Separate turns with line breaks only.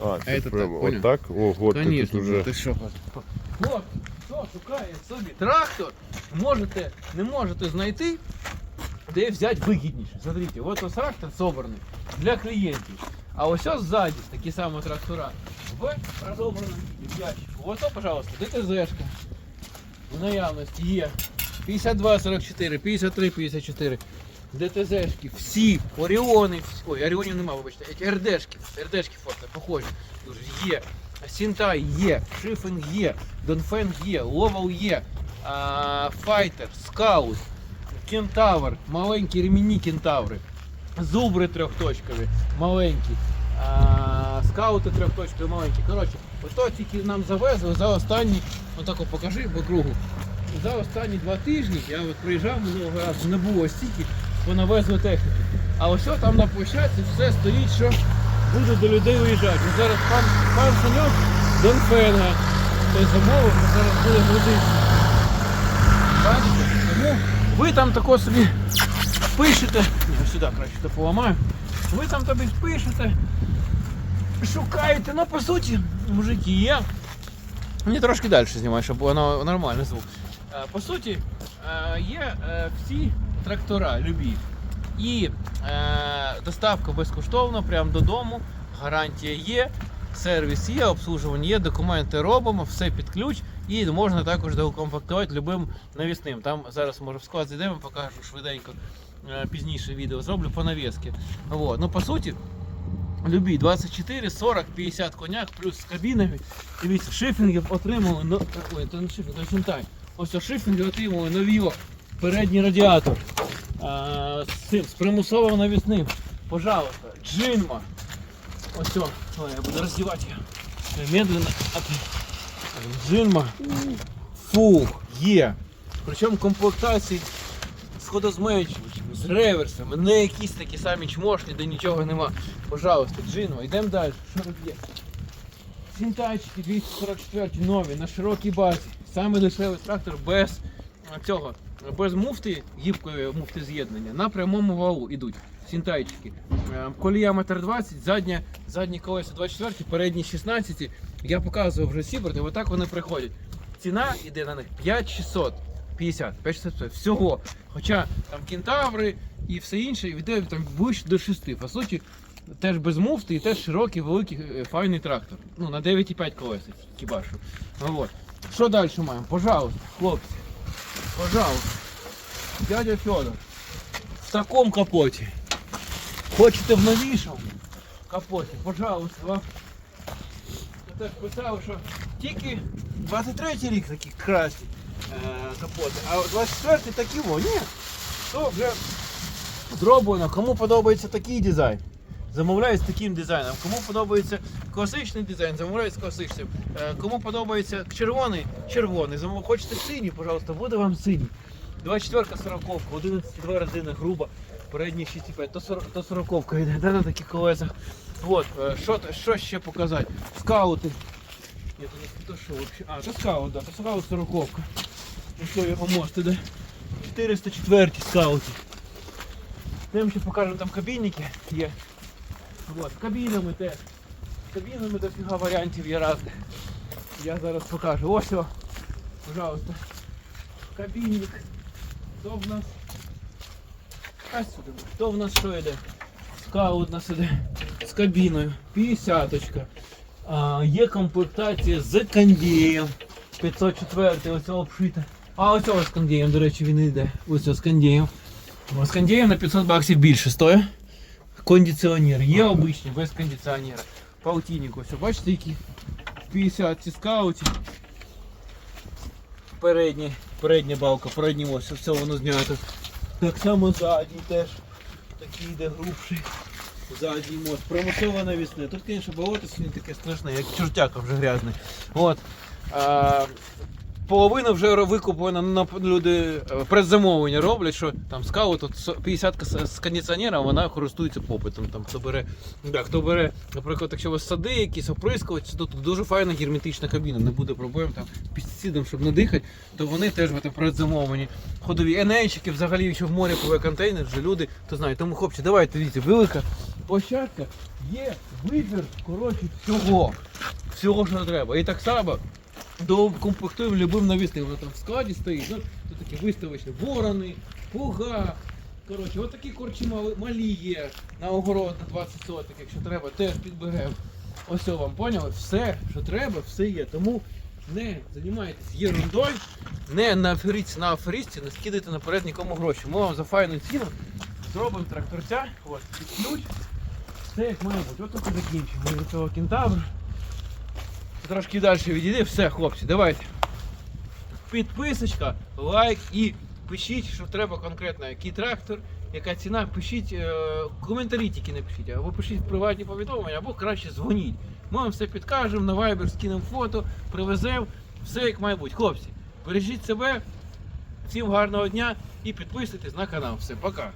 А, це
це
прямо
так,
отак? Ого, ти
Конечно,
тут уже.
ти що? От, хто шукає собі трактор, можете, не можете знайти, де взяти вигідніше. Смотрите, от ось трактор собраний для клієнтів. А ось ось ззаді такі самі трактора в розобраному ящику. Ось, о, пожалуйста, ДТЗшка в наявності є 5244, 53, 54. ДТЗшки, всі, Оріони, ой, Оріонів нема, вибачте, РДшки, РДшки фото, похожі, дуже є. Сінтай є, Шифен є, Донфен є, Ловел є, а, Файтер, Скаут, Кентавр, маленькі ремінні кентаври, зубри трьохточкові, маленькі, а, скаути трьохточкові маленькі. Коротше, ото тільки нам завезли за останні, отако покажи по кругу. За останні два тижні я от приїжджав минулого разу, не було стільки, понавезли техніки. А ось там на площадці все стоїть, що буде до людей уїжджати. І зараз пан, пан Саньок Донфена, той замовив, що зараз буде грузити. Бачите? Тому ви там тако собі пишете. Ні, сюди краще то поламаю. Ви там тобі пишете, шукаєте, ну по суті, мужики є. Мені трошки далі знімаю, щоб воно нормальний звук. Е, По суті, е, є е, всі трактора любі. І е, доставка безкоштовна, прямо додому, гарантія є, сервіс є, обслуживання є, документи робимо, все під ключ. І можна також доукомплектувати любим навісним. Там зараз може в склад зайдемо, покажу швиденько е, пізніше відео зроблю по навіски. Вот. Ну по суті, любі 24, 40, 50 коняк, плюс з кабінами. Дивіться, шифінги отримали, но... ой, це не шифінг, це сінтай. Ось о, шифінги отримали нові передній радіатор. А, з цим, з примусовим навісним. Пожалуйста, джинма. Ось о, ой, я буду роздівати її. Медленно. Джинма. Фух, є. Причому комплектації з ходозмейчувачами, з реверсами, не якісь такі самі чмошні, де нічого нема. Пожалуйста, джинма, йдемо далі. Що тут є? Сінтайчики 244 нові на широкій базі. Саме дешевий трактор без цього, без муфти, гібкої муфти з'єднання. На прямому валу йдуть сінтайчики. Е, Колія метр 20, задня, задні колеса 24, передні 16. Я показував вже Сіберти, отак вони приходять. Ціна йде на них 5600. 50, 5600 всього. Хоча там кентаври і все інше йде там ближче до 6. По суті, теж без муфти і теж широкий, великий, е, файний трактор. Ну, на 9,5 колес, хіба що. Ну, от. Що далі маємо? Пожалуйста, хлопці. Пожалуйста. Дядя Федор. В такому капоті. Хочете в новішому капоті? Пожалуйста, вам. Я теж писав, що тільки 23 рік такі красні е, капоти, а 24 такі о, ні. То вже зроблено. Кому подобається такий дизайн, замовляють з таким дизайном. Кому подобається класичний дизайн, замовляють з класичним. Е, Кому подобається червоний, червоний. Замов... Хочете синій, пожалуйста, буде вам синій. 24 40 11 2 резина груба, передні 6,5, то 40, то 40 йде, де на таких колесах. От, е, що, що ще показати? Скаути. Ні, то не то що вообще. А, це скаут, да, це скаут 40 Ну що його можете, де? 404 скауті. Тим ще покажемо там кабінники є. От, кабінами теж. Кабінами дофіга варіантів є різних. Я зараз покажу. Ось о, пожалуйста. Кабінник. Хто в нас? А сюди. Хто в нас що йде? Скаут нас іде з кабіною. 50 а, Є комплектація з кондієм. 504 ось обшита. А ось ось з кондієм, до речі, він йде. Ось ось з кондієм. З кондієм на 500 баксів більше стоїть. Кондиціонер. Є обичний, без кондиціонера. Полтинник ось. Бачите, які 50 ці скауті. Передні, передня балка, передні ось, все воно знято. Так само задній теж. Такий йде грубший. Задній мост. Промусова навісне. Тут, звісно, болото сьогодні таке страшне, як чортяка вже грязний. От. А, половина вже викуплена на люди е, предзамовлення роблять, що там скаут от со- 50 з, кондиціонером, вона користується попитом. Там, хто бере, да, хто бере, наприклад, якщо у вас сади, якісь оприскувачі, то тут дуже файна герметична кабіна, не буде проблем там пестицидом, щоб не дихати, то вони теж в предзамовлені. Ходові енейчики, взагалі, якщо в морі пливе контейнер, вже люди, то знають. Тому хлопці, давайте дивіться, велика площадка, є вибір, коротше, всього. Всього, що треба. І так само доукомплектуємо любим навісним. Воно там в складі стоїть. Ну, тут такі виставочні ворони, пуга. Коротше, от такі корчі мали, малі є на огород на 20 соток, якщо треба, теж підберемо. Ось вам поняли? Все, що треба, все є. Тому не займайтесь ерундою, не наферіться на аферисті, не скидайте наперед нікому гроші. Ми вам за файну ціну зробимо тракторця, ось, під ключ. Все як має бути. От тут закінчимо. Ми цього кентавра. Трошки далі відійде. Все, хлопці, давайте. Підписочка, лайк і пишіть, що треба конкретно, який трактор, яка ціна. Пишіть е, коментарі тільки не пишіть, або пишіть приватні повідомлення, або краще дзвоніть. Ми вам все підкажемо, на Viber скинемо фото, привеземо, все як має бути. Хлопці, бережіть себе, всім гарного дня і підписуйтесь на канал. Все, пока.